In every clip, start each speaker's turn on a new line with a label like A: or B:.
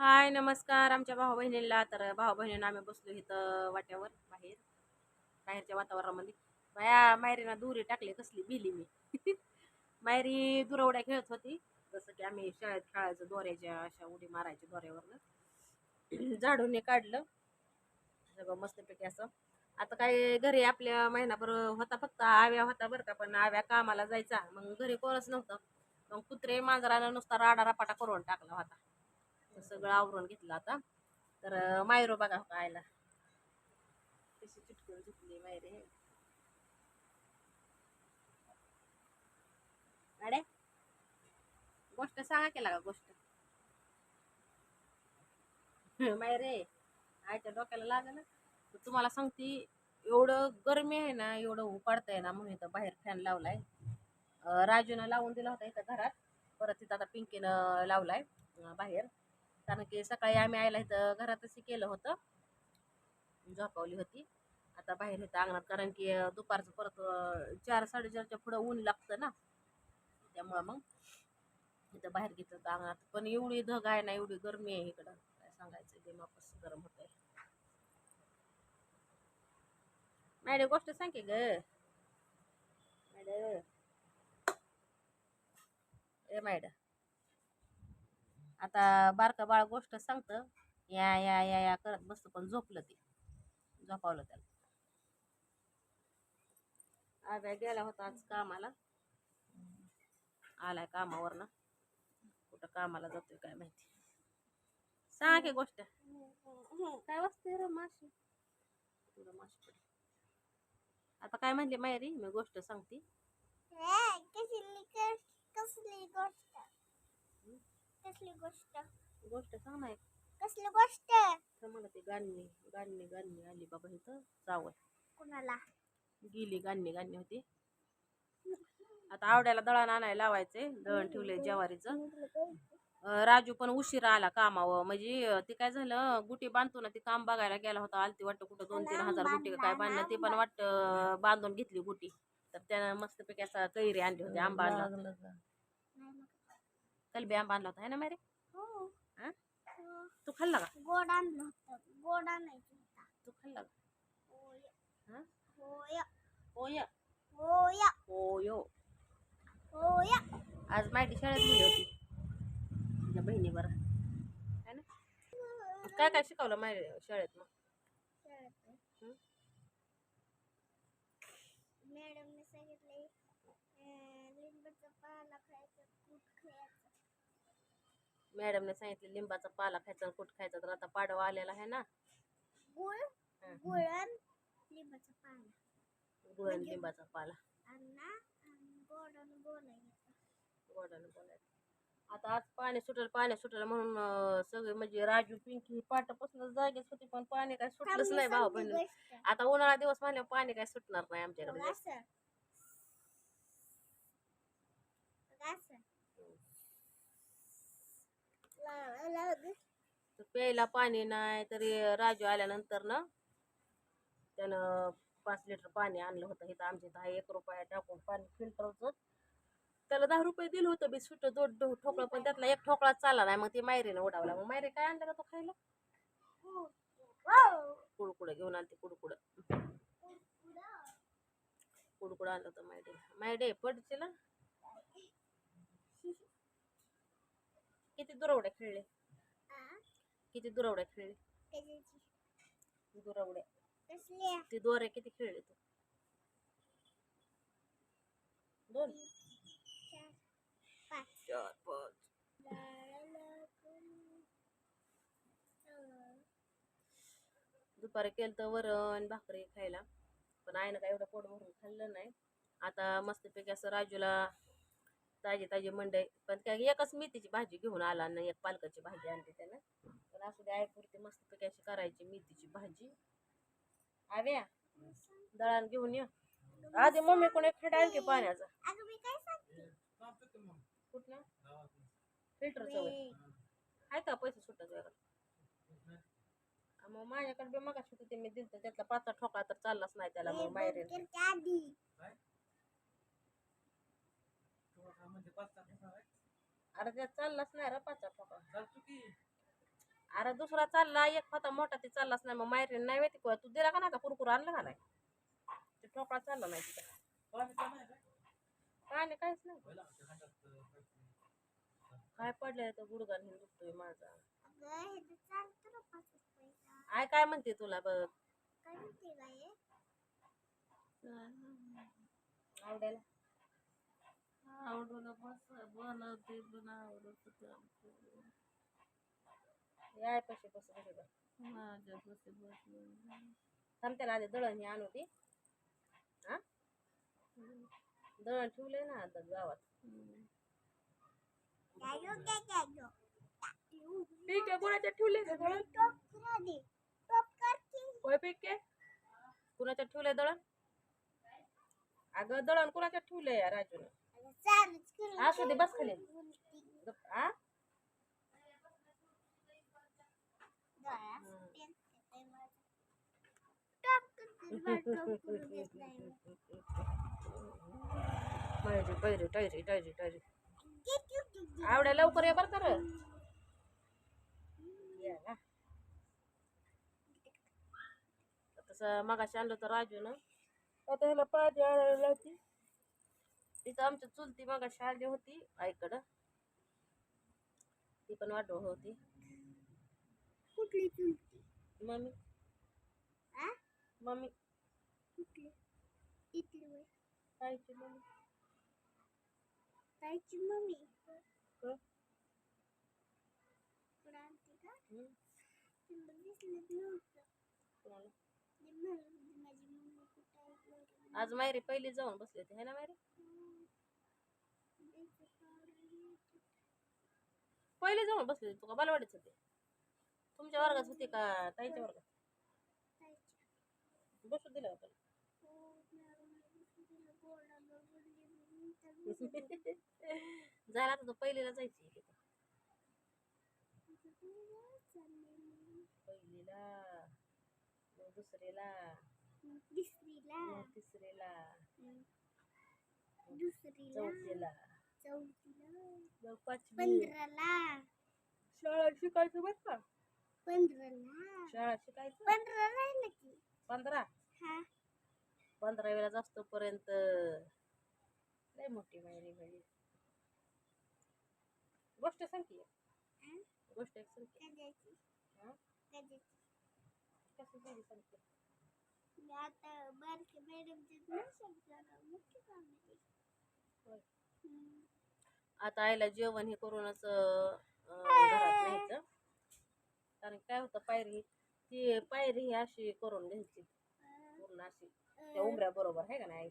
A: हाय नमस्कार. आमच्या भाऊ बहिणीला तर भाऊ बहिणींना आम्ही बसलो इथं वाट्यावर बाहेर. बाहेरच्या वातावरणामध्ये. बाया मायरीना दुरी टाकली कसली बिली मी. मायरी दुरवड्या खेळत होती. जसं की आम्ही शाळेत खेळायचो दोऱ्याच्या अशा उडी मारायच्या दोऱ्यावरनं. झाडून काढलं. सगळं मस्तपैकी असं. आता काय घरी आपल्या महिनाभर होता फक्त आव्या होता बरं का पण आव्या कामाला जायचा. मग घरी कोणच नव्हतं. मग कुत्रे मांजरानं नुसता राडा रपाटा करून टाकला होता. तर सगळं आवरून घेतलं आता. तर मायरो बघा हो कशी चिटकून झुकली मायरे अडे. गोष्ट सांगा केला का गोष्ट? मायरे आयच्या डोक्याला लागल ना. तर तुम्हाला सांगते एवढं गरमी आहे ना एवढं उपाडतंय ना म्हणून इथं बाहेर फॅन लावलाय. राजूनं लावून दिला होता इथं घरात. परत तिथं आता पिंकीनं लावलाय बाहेर. कारण की सकाळी आम्ही आयला इथं घरातच केलं होतं. झोपावली होती. आता बाहेर इथं अंगणात कारण की दुपारचं परत चार साडेचारच्या पुढं ऊन लागतं ना. त्यामुळं मग इथं बाहेर घेतलं होतं अंगणात. पण एवढी धग आहे ना एवढी गरमी आहे इकडं. काय सांगायचं ते मापस गरम आहे मॅडम गोष्ट सांग की ग. मॅडम. ए मॅडम. आता बारका बाळ गोष्ट सांगतं या या या या करत बसतं पण झोपलं ते. झोपावलं त्याला. आब्या गेला होता आज कामाला. आलाय कामावरनं. कुठं कामाला जातोय काय माहिती. सांग की गोष्ट. काय वाजते रे माशी? तुला माशी. आता काय म्हणली मायरी? मी गोष्ट सांगते.
B: कसली कसली गोष्ट? कसली गोष्ट?
A: गोष्ट सांग ना एक.
B: कसली गोष्ट?
A: तर मला ते गाणी गाणी गाणी आली बाबा इथं. जावं
B: कुणाला?
A: गेली गाणी गाणी होती. आता आवड्याला दळण आणायला लावायचे दळण ठेवले ज्वारीचं. अं, राजू पण उशिरा आला कामावर. म्हणजे अं, ते काय झालं गुटी बांधतो ना ते काम बघायला गेला होता. आलती वाटतं कुठं दोन तीन हजार गुटी का काय बांधलं. ते पण वाटतं बांधून घेतली गुटी. तर त्यानं मस्तपैकी असा कैरी आणली होती आंबा आणला होता. कलबी आंबा आणला होता है ना मारे
B: हो.
A: तू खाल्ला का?
B: गोड आणलं होतं गोड आणायचं होता.
A: तू खाल्ला का?
B: होय.
A: हा?
B: होय.
A: होय.
B: होय.
A: होयो.
B: होय.
A: आज माहिती शाळेत गेली होती. तुझ्या बहिणीवर. है ना? काय काय शिकवलं माहिती शाळेत मग? हं?
B: मॅडमने सांगितले अं, लिंबाचा पाला खायचा कूट खायचं
A: मॅडमने सांगितलं लिंबाचा पाला खायचा कुठ खायचा? तर आता पाडवा आलेला आहे ना.
B: गुळ
A: हं.
B: लिंबाचा पाला.
A: गुळ आणि लिंबाचा पाला.
B: अन्ना आणि गोडानं बोलायचं.
A: गोडानं बोलायचं. आता आज पाणी सुटेल पाणी सुटेल म्हणून अं, सगळे म्हणजे राजू पिंकी पाटापासून जागेच होती पण पाणी काय सुटलंच नाही भाऊ बहिणी. आता उन्हाळा दिवस म्हणल्यावर पाणी काय सुटणार नाही आमच्याकडे. जास्त.
B: असं.
A: तर प्यायला पाणी नाही तरी राजू आल्यानंतर ना त्यानं पाच लिटर पाणी आणलं होतं. इथं आमच्या इथं एक रुपया टाकून पाणी फिल्टरचं त्याला दहा रुपये दिलं होतं बी सुट दोन ठोकळं पण त्यातला एक ठोकळा चालला नाही. मग ते मायरीनं उडावला. मग मायरी काय आणलं का तो खायला?
B: वाव.
A: कुडकुडं घेऊन आणते कुडकुडं. कुडकुड आणलं होतं मायडे मायडे पडचे ना किती दुरवड्या खेळले? किती दुरवड्या खेळले?
B: कशाची?
A: दुरवड्या
B: कसल्या?
A: ती दोऱ्या किती खेळले तू? दोन.
B: चार, पाच.
A: चार दुपारी केलं तर वरण भाकरी खायला. पण आईनं काय एवढं पोट भरून खाल्लं नाही. आता मस्तपैकी असं राजूला ताजी ताजी मंडई. पण काय एकच मेथीची भाजी घेऊन आला आणि एक पालकाची भाजी आणली त्यानं. पण असू दे आईपुरती मस्तपैकी अशी करायची मेथीची भाजी. आव्या दळण घेऊन ये. आधी मम्मी कोणी खडाल की पाण्याचा. कुठलं? फिल्टरचं. आहे का पैसे सुटत वेगळं मग माझ्याकडे बी मग ते मी दिलं त्यातला पाचचा ठोका तर चाललाच नाही त्याला मग बाहेर
B: आधी
A: अरे त्यात चाललाच नाही रे पाचचा ठोका अरे दुसरा चालला एक होता मोठा ते चाललाच नाही. मग माहेरीन नाही माहिती का तू दिला का नाही आता कुरकुर आणलं का नाही? ते ठोकळा चालला नाही तिथं. पाणी काहीच नाही. काय पडलंय तर गुडघा घेऊन दुखतोय माझा.
B: अगं हे तर चालतं ना पाच पैसा
A: आय काय म्हणते तुला बघ?
B: काय म्हणते बाई?
A: आवडायला
C: आवडून बस बनवते पण आवडत
A: याय पैसे बस बस बस
C: माझ्या पशी बसलं
A: थांबत्याला आधी दळण हे आणू ती हा? दळण ठेवलंय ना आता गावात. ठीक आहे कोणाच्या ठेवले दळण?
B: टॉप करा दे टॉप करते
A: होय पिके? कुणाच्या ठेवलंय दळण? अगं दळण कुणाच्या ठेवलंय राजून?
B: चालूच करू
A: असू दे बस खाली. आ
B: टॉप करते मला टॉप
A: टैरी आवड्या लवकर ये बरं कर तसं मगाशी आणलं तर राजूनं. आता ह्याला पाहिजे आणायला लावते. तिथं आमची चुलती मगाशी आली होती आईकडं. ती पण वाटव होती.
B: कुठली चुलती?
A: मम्मी. मम्मी.
B: कुठली? इथली वय
A: खायची मम्मी.
B: ताईची आणते का.
A: आज मायरी पहिली जाऊन बसली होती है ना मायरी
B: हं. द्यायचं powder घ्यायचं.
A: पहिली जाऊन बसली तुका बालवाडीच होते. तुमच्या वर्गात होती का? ताईच्या वर्गात. बसू दिलं होतं
B: तर.
A: झाला आता तू पहिलीला जायची. पहिलीला. दुसरीला.
B: तिसरीला. दुसरीला.
A: चौथीला.
B: चौथीला
A: पाचवी
B: पंधराला
A: शाळा शिकायचं बरं का
B: पंधराला
A: शाळा शिकायचं
B: पंधरा राहिलं की
A: पंधरा
B: हा
A: पंधरावीला जास्त पर्यंत लय मोठी माहिती म्हणजे गोष्ट सांग की एक.
B: हं?
A: गोष्ट एक सांग की. हं? कसं झाली सांग की.
B: मी आता बारके मॅडमचे नसेल जरा मोठी.
A: होय. आता आईला जेवण हे करूनच घरात न्यायचं. कारण काय होतं पायरी ती पायरी ही अशी करून घ्यायची. पूर्ण अशी त्या उमऱ्या बरोबर आहे का नाही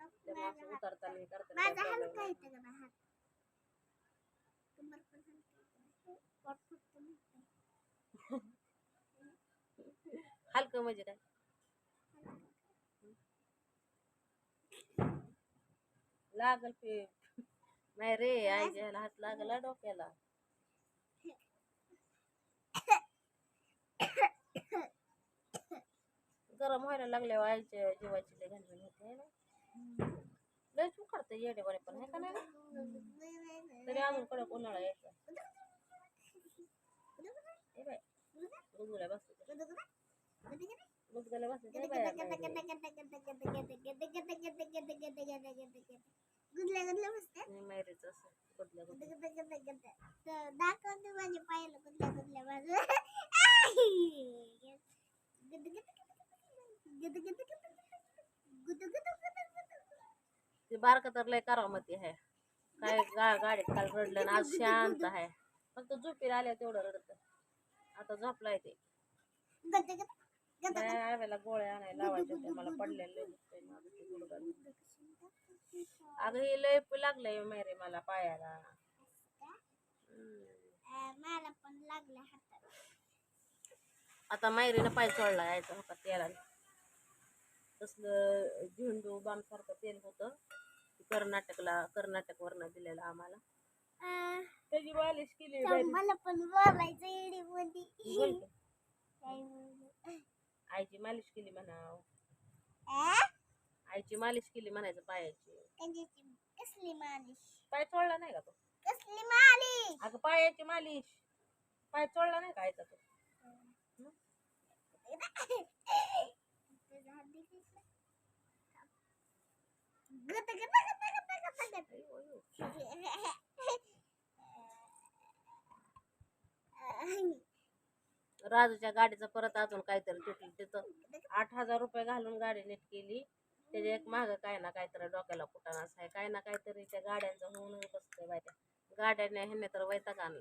A: असं
B: हात-
A: उतरताना हे करताना
B: हलका हलका.
A: हलकं म्हणजे काय? लागल पे नाही रे आईच्या ह्याला हात लागला डोक्याला. गरम व्हायला लागल्यावर आईच्या जीवाची लय घालमेल होते ना. लय तू काढते येडेवाने पण आहे का नाही? तरी अजून कडक उन्हाळा यायचा. बाय गुदगुल्या बसते गुदगुल्या बसते
B: गुदल्या गुदल्या बसतात
A: मायरीच असं गुदल्या गुदल्या.
B: दाखवते माझ्या पायाला गुदल्या गुदल्या. माझं
A: ते बारकं तर लय करामती आहे काय गा गाडीत काल रडलं आणि आज शांत आहे फक्त झोपीला आल्या तेवढं रडत आता झोपलाय ते आव्याला गोळ्या आणायला लावायच्या होत्या मला पडलेलं लय दुखतंय माझं ते गुडघं. अगं हे लय लागलंय मेरे मला पायाला. हम्म.
B: मला पण लागल्या हातात
A: आता मायरीनं पाय चोळला यायचा होता तेलाने. तसलं झेंडू बाम सारखं तेल होतं. कर्नाटकला कर्नाटक वरनं दिलेलं आम्हाला. त्याची मालिश केली
B: मला पण बोलायचं?
A: आईची मालिश केली म्हणाव.
B: आ?
A: आईची मालिश केली म्हणायचं पायाची.
B: कसली मालिश?
A: पाय चोळला नाही का तो?
B: कसली मालिश?
A: अगं पायाची मालिश. पाय चोळला नाही तो?
B: गत गत गत
A: राजूच्या गाडीचं परत अजून काहीतरी तुटलं तिथं आठ हजार रुपये घालून गाडी नीट केली. त्याच्या एक माग काय ना काहीतरी डोक्याला कुटाण असं आहे. काय ना काहीतरी त्या गाड्यांचं होऊन होऊन बसतंय बाय गाड्याने ह्याने तर वैताग आणलं.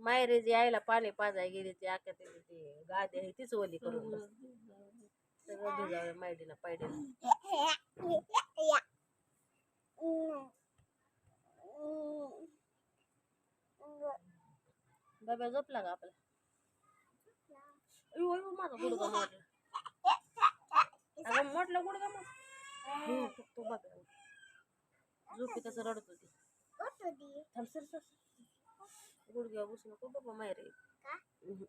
A: मायरे जी आईला पाणी पाजाय गेली ती आख्या ती ती गादी आहे तीच ओली करून सगळं भिजावे मायडीला पायडीला बाबा झोपला का आपला? माझा गुडगा मोडला. अगं मोडला गुडगा मग. हो, फक्त बघा. झोपी कसं रडत होती. थांब सर सर गुडघ्या बसू नको बाबा? हम्म.